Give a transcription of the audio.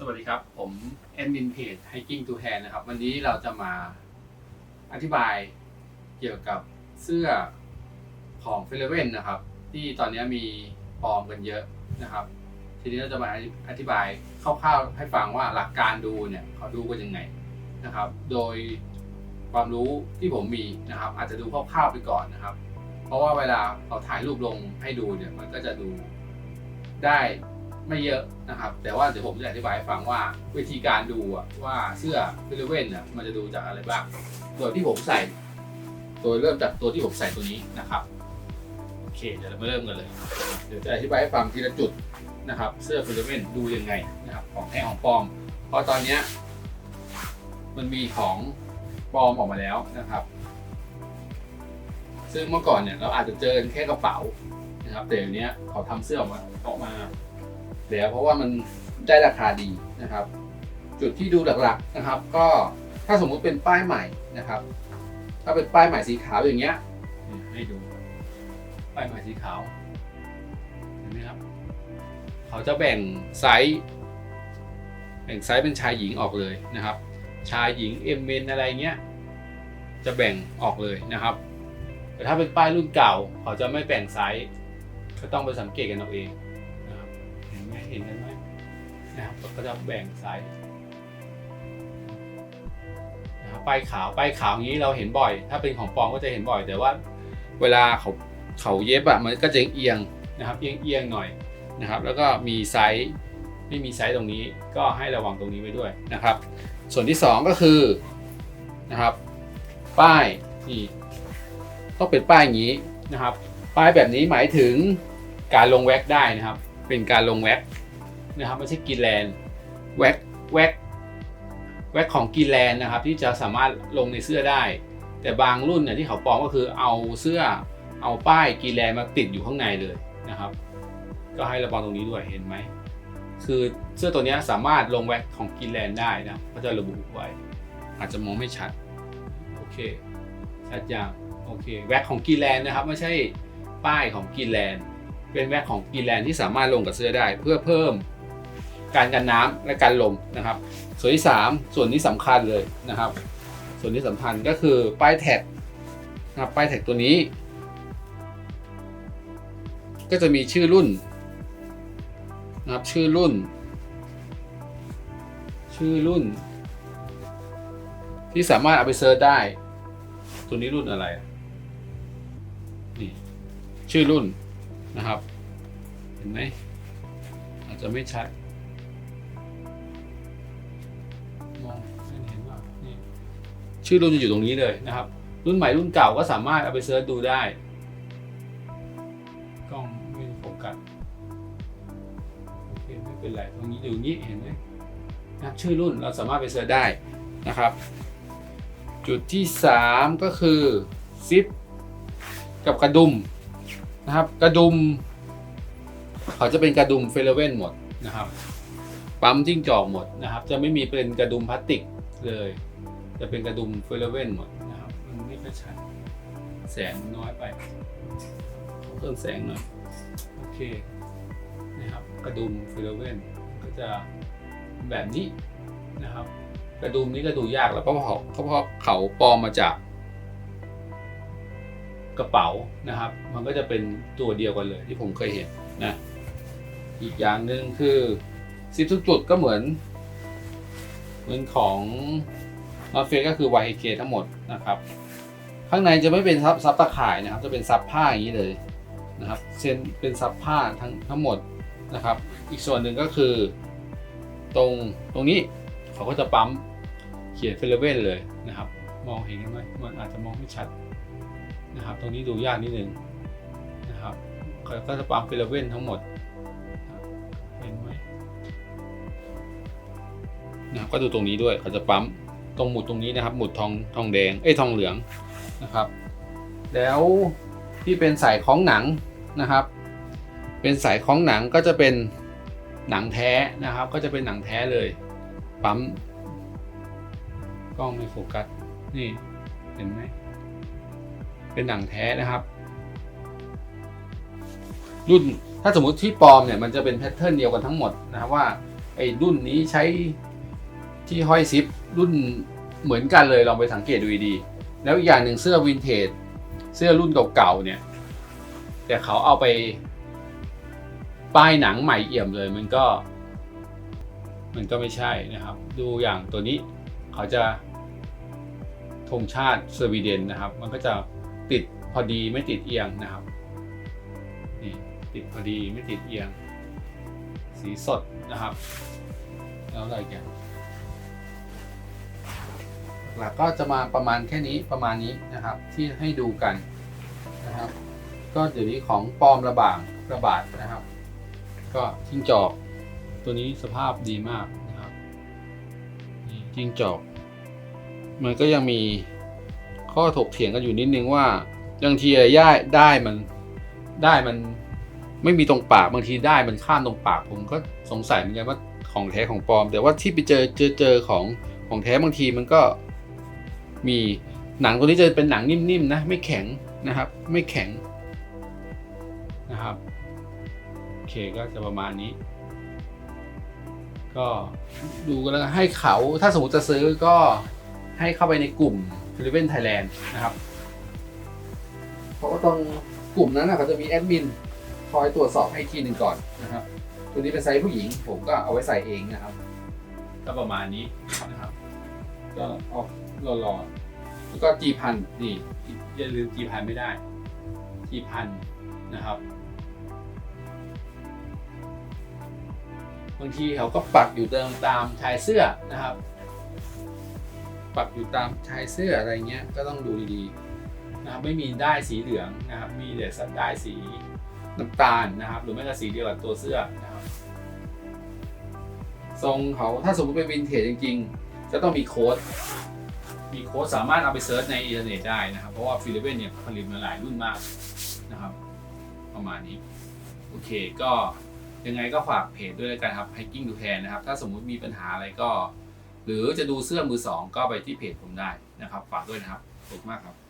สวัสดีครับ ผมแอดมินเพจ Hiking to Hand นะครับ วันนี้เราจะมาอธิบายเกี่ยวกับเสื้อของเฟลเวนนะครับ ที่ตอนนี้มีปลอมกันเยอะนะครับ ทีนี้เราจะมาอธิบายคร่าวๆให้ฟังว่าหลักการดูเนี่ยเขาดูกันยังไงนะครับ โดยความรู้ที่ผมมีนะครับ อาจจะดูคร่าวๆไปก่อนนะครับ เพราะว่าเวลาเราถ่ายรูปลงให้ดูเนี่ยมันก็จะดูได้ ไม่เยอะนะครับ แต่ว่าเดี๋ยวผมจะอธิบายให้ฟังว่าวิธีการดูอะว่าเสื้อฟิลเว่นน่ะมันจะดูจากอะไรบ้าง โดยที่ผมใส่ โดยเริ่มจากตัวที่ผมใส่ตัวนี้นะครับโอเคเดี๋ยวเรามาเริ่มกันเลย เดี๋ยวจะอธิบายให้ฟังทีละจุดนะครับ เสื้อฟิลเว่นดูยังไงนะครับของแท้ของปลอม เพราะตอนเนี้มันมีของปลอมออกมาแล้วนะครับ ซึ่งเมื่อก่อนเนี่ยเราอาจจะเจอแค่กระเป๋านะครับแต่เดี๋ยวนี้เขาทำเสื้อออกมาออกมา แล้วเพราะว่ามันได้ราคาดีนะครับ จุดที่ดูหลักๆนะครับ ก็ถ้าสมมุติเป็นป้ายใหม่นะครับ ถ้าเป็นป้ายใหม่สีขาวอย่างเงี้ยให้ดูป้ายใหม่สีขาวเห็นไหมครับ เขาจะแบ่งไซส์แบ่งไซส์เป็นชายหญิงออกเลยนะครับ ชายหญิงเอ็มเมนอะไรเงี้ยจะแบ่งออกเลยนะครับ แต่ถ้าเป็นป้ายรุ่นเก่า เขาจะไม่แบ่งไซส์ก็ต้องไปสังเกตกันเอาเอง เห็นกันไหมนะครับก็จะแบ่งไซส์นะครับป้ายขาวป้ายขาวอย่างนี้เราเห็นบ่อย ถ้าเป็นของปลอมก็จะเห็นบ่อย แต่ว่า เวลาเขาเขาเย็บอะมันก็จะเอียงนะครับ เอียงเอียงหน่อยนะครับ แล้วก็มีไซส์ไม่มีไซส์ตรงนี้ก็ให้ระวังตรงนี้ไว้ด้วยนะครับ ส่วนที่สองก็คือนะครับ ป้ายนี่ต้องเป็นป้ายอย่างนี้นะครับ ป้ายแบบนี้หมายถึงการลงแว็กได้นะครับ เป็นการลงแว็กนะครับไม่ใช่กินแลนแว็กแว็กแว็กของกินแลนนะครับ ที่จะสามารถลงในเสื้อได้ แต่บางรุ่นเนี่ยที่เขาปลอมก็คือเอาเสื้อเอาป้ายกินแลนมาติดอยู่ข้างในเลยนะครับ ก็ให้ระวังตรงนี้ด้วยเห็นไหมคือเสื้อตัวนี้สามารถลงแว็กของกินแลนได้นะก็จะระบุไว้ อาจจะมองไม่ชัดโอเคชัดยังโอเคแว็กของกินแลนนะครับ ไม่ใช่ป้ายของกินแลนด์ เป็นแว็กของกินแลนด์ที่สามารถลงกับเสื้อได้ เพื่อเพิ่มการกันน้ำและการลมนะครับ ส่วนที่ 3 ส่วนนี้สำคัญเลยนะครับ ส่วนที่สำคัญก็คือป้ายแท็กนะครับป้ายแท็กตัวนี้ ก็จะมีชื่อรุ่นนะครับชื่อรุ่น ชื่อรุ่น ที่สามารถเอาไปเซิร์ชได้ ตัวนี้รุ่นอะไรนี่ชื่อรุ่น นะครับ เห็นไหมอาจจะไม่ชัดมองไม่เห็นว่านี่ชื่อรุ่นจะอยู่ตรงนี้เลยนะครับ รุ่นใหม่รุ่นเก่าก็สามารถเอาไปเซิร์ชดูได้กล้องไม่โฟกัสโอเคไม่เป็นไรตรงนี้อยู่นี้เห็นไหมนะชื่อรุ่นเราสามารถไปเซิร์ชได้นะครับ จุดที่ 3 ก็คือซิปกับกระดุม นะครับ กระดุม เขาจะเป็นกระดุมเฟลเว่นหมดนะครับ ปั๊มจิ้งจอกหมดนะครับ จะไม่มีเป็นกระดุมพลาสติกเลย จะเป็นกระดุมเฟลเว่นหมดนะครับมันไม่ค่อยชัดแสงน้อยไปเพิ่มแสงหน่อยโอเคนะครับ กระดุมเฟลเว่นก็จะแบบนี้นะครับ กระดุมนี้ก็ดูยากแล้วเพราะเขาเพราะเขาปลอมมาจาก กระเป๋านะครับ มันก็จะเป็นตัวเดียวกันเลยที่ผมเคยเห็นนะอีกอย่างหนึ่งคือซิปทุกจุดก็เหมือน เหมือนของนอตเฟก็คือ YK ทั้งหมดนะครับ ข้างในจะไม่เป็นซับซับตะข่ายนะครับ จะเป็นซับผ้าอย่างนี้เลยนะครับเส้นเป็นซับผ้าทั้งทั้งหมดนะครับ อีกส่วนหนึ่งก็คือ ตรงตรงนี้เขาก็จะปั๊มเขียนเฟลเว่นเลยนะครับ มองเห็นไหมมันอาจจะมองไม่ชัด นะครับ ตรงนี้ดูยากนิดนึงนะครับเขาก็จะปั๊มเฟลเว่นทั้งหมดเห็นไหมนะครับก็ดูตรงนี้ด้วยเขาจะปั๊มตรงหมุดตรงนี้นะครับ หมุดทองทองแดงเอ้ยทองเหลืองนะครับ แล้วที่เป็นสายคล้องหนังนะครับ เป็นสายคล้องหนังก็จะเป็นหนังแท้นะครับ ก็จะเป็นหนังแท้เลย ปั๊มกล้องไม่โฟกัสนี่เห็นไหม เป็นหนังแท้นะครับ รุ่นถ้าสมมุติที่ปลอมเนี่ยมันจะเป็นแพทเทิร์นเดียวกันทั้งหมดนะครับว่าไอ้รุ่นนี้ใช้ที่ห้อยซิปรุ่นเหมือนกันเลยลองไปสังเกตดูดี แล้วอีกอย่างหนึ่งเสื้อวินเทจเสื้อรุ่นเก่าๆเนี่ย แต่เขาเอาไป ป้ายหนังใหม่เอี่ยมเลยมันก็ มันก็ไม่ใช่นะครับ ดูอย่างตัวนี้เขาจะธงชาติสวีเดนนะครับ มันก็จะ ติดพอดีไม่ติดเอียงนะครับนี่ติดพอดีไม่ติดเอียง สีสดนะครับ แล้วอะไรกันหลักก็จะมาประมาณแค่นี้ประมาณนี้นะครับที่ให้ดูกันนะครับ ก็เดี๋ยวนี้ของปลอมระบาดระบาดนะครับ ก็จิ้งจอกตัวนี้สภาพดีมากนะครับนี่จิ้งจอก มันก็ยังมี ข้อถกเถียงกันอยู่นิดนึงว่าบางทีย่าได้มันได้มันไม่มีตรงปากบางทีได้มันข้ามตรงปากผมก็สงสัยเหมือนกันว่าของแท้ของปลอม แต่ว่าที่ไปเจอเจอเจอของของแท้บางทีมันก็มีหนังตัวนี้จะเป็นหนังนิ่มๆนะไม่แข็งนะครับ ไม่แข็งนะครับโอเคก็จะประมาณนี้ ก็ดูกันแล้วให้เขาถ้าสมมติจะซื้อก็ให้เข้าไปในกลุ่ม f i l i p i n Thailand นะครับเพราะว่าตรงกลุ่มนั้นนะเขาจะมีแอดมินคอยตรวจสอบให้ทีหนึ่งก่อนนะครับ ตัวนี้เป็นไซส์ผู้หญิง ผมก็เอาไว้ใส่เองนะครับ ก็ประมาณนี้นะครับ ก็ออกหล่อๆแล้วก็จีพันนี่อย่าลืมจีพันไม่ได้จีพันนะครับ บางทีเขาก็ปักอยู่เดิมตามชายเสื้อนะครับ ปักอยู่ตามชายเสื้ออะไรเงี้ยก็ต้องดูดีๆนะครับไม่มีได้สีเหลืองนะครับมีแต่สัตว์ได้สีน้ำตาลนะครับ หรือไม่ก็สีเดียวกับตัวเสื้อนะครับทรงเขาถ้าสมมติเป็นวินเทจจริงๆ จะต้องมีโค้ดมีโค้ดสามารถเอาไปเซิร์ชในอินเทอร์เน็ตได้นะครับ เพราะว่าฟิลิปปินส์เนี่ยผลิตมาหลายรุ่นมากนะครับ ประมาณนี้ โอเคก็ยังไงก็ฝากเพจด้วยแล้วกันครับ hiking to tan นะครับ ถ้าสมมุติมีปัญหาอะไรก็ รือจะดูเสื้อมือสองก็ไปที่เพจผมได้นะครับฝากด้วยนะครับขอบคุณมากครับ